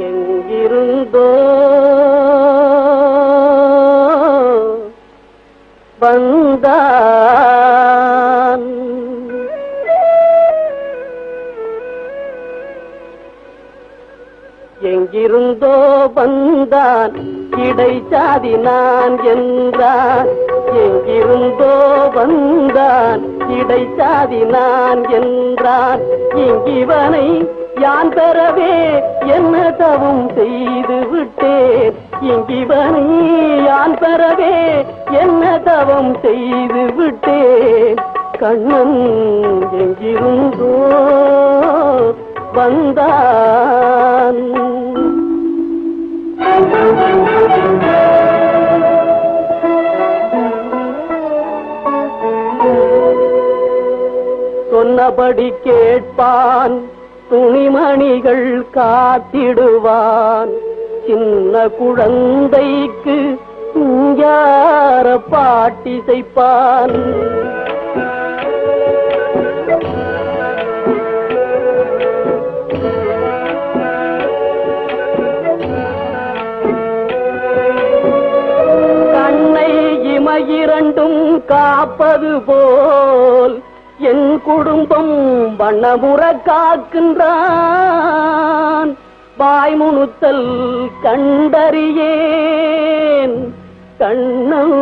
எங்கிருந்தோ? வந்தான். எங்கிருந்தோ வந்தான். இடை நான் என்றான். எங்கிருந்தோ வந்தான். இடை நான் என்றான். இங்கிவனை யான் பெறவே என்ன தவும் செய்து விட்டேன். இங்கிவனை யான் பெறவே என்ன தவம் செய்து விட்டேன். கண்ணன் எங்கிருந்தோ வந்தான். கேட்டபடி கேட்பான். துணிமணிகள் காத்திடுவான். சின்ன குழந்தைக்கு யார பாட்டி செய்ப்பான். கண்ணை இமையிரண்டும் காப்பது போல் என் குடும்பம் வண்ணமுற காக்கின்றான். வாய்முணுத்தல் கண்டறியேன். கண்ணம்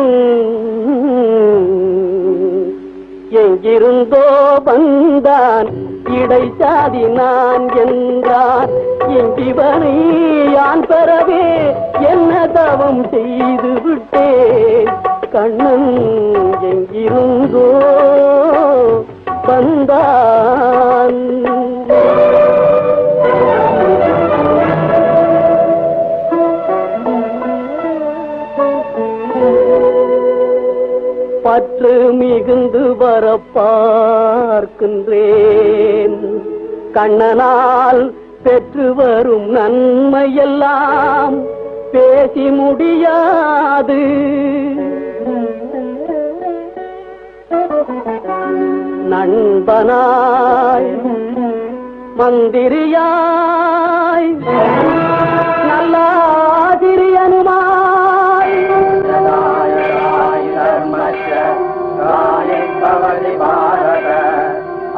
எங்கிருந்தோ வந்தான். இடைச்சாதி நான் என்றான். எங்கிவனை யான் பெறவே என்ன தவம் செய்து விட்டேன். கண்ணன் காற்று மிகுந்து வர பார்க்கின்றேன் கண்ணனால் பெற்று வரும் நன்மையெல்லாம் பேசி முடியாது. நண்பனாய் மந்திரியாய் நல்லா பரிபாலக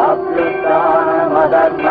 அப்யுத்தான மதர்ம